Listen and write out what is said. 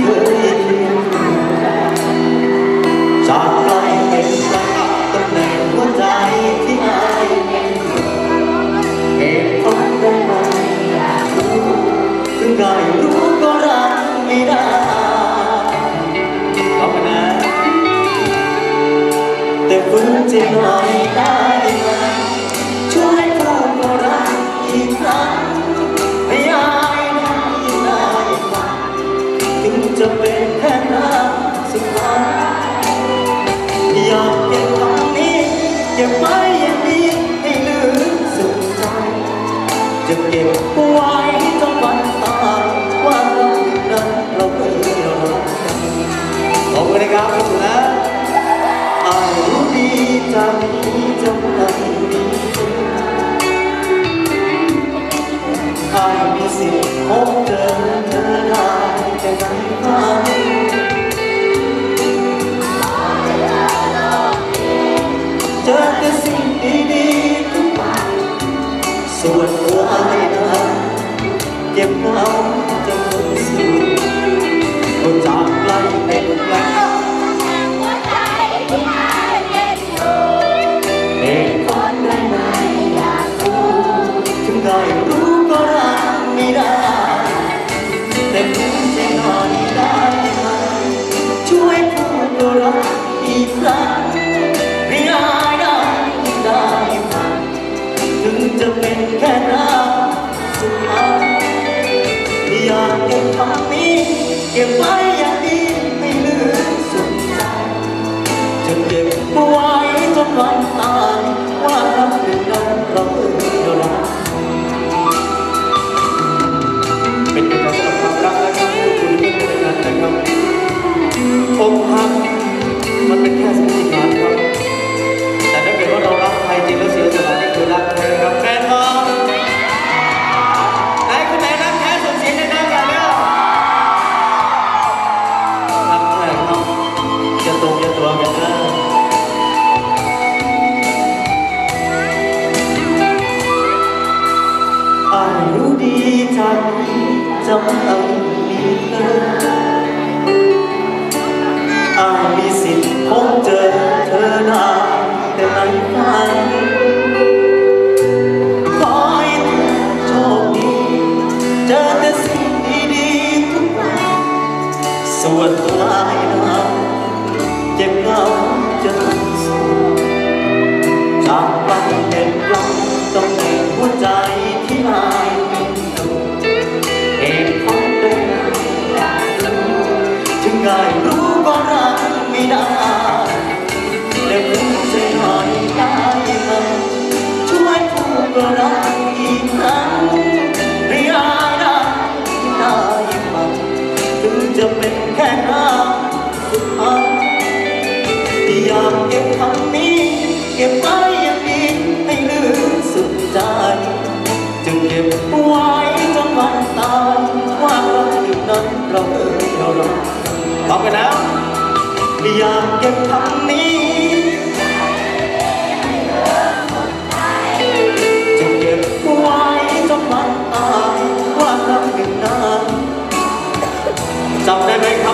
เคยจากไกลเป็นไกลตำแหน่งหัวใจที่อายเป็นเหตุผลได้ไหมอยากรู้ถึงได้รู้ก็รักไม่ได้ขอบคุณนะแต่ฝืนใจหน่อยได้ไหม ก็บไว้อย่างดีให้ลืมสุดใจ จะเก็บไว้จนวันตายว่าเรานั้นเราเคยรักกันขอบคุณนะครับขอบคุณนะอายรู้ดีจะมีจำได้ดีอายมีสิทธิ์พบเจอเธอได้แต่ในฝัน เก็บเอาจะคงสู้ก็จากไกลเป็นไกลเหตุผลได้ไมอยากรู้ถึงได้รู้ก็รักไม่ได้ แต่พูดใจหน่อยได้ไหมช่วยพูดว่ารักอีกครั้งไม่ได้ได้ได้ฟังถึงจะเป็นแค่น้ เก็บคำนี้เก็บไว้ จำต้องมีเธออาจมีสิทธิ์พบเจอเธอนานแต่ไหนฝันขอให้โชคดีเจอแต่สิ่งดีๆทุกวันส่วนลายน้ำเจ็บเงาจะต้องสู้จากไปเด็ดรักต้องมีหัวใจะเป็นแค่น้ำสุดท้ายอยากเก็บคำนี้ เก็บไว้ย่างนี้ไม่ลืมสุดใจ จึงเก็บไว้จนวันตายว่าเราอยู่นั้นเราเอ่ยเราหลับพร้อมกันแล้วอยากเก็บคำนี้ จำได้ไหมครับ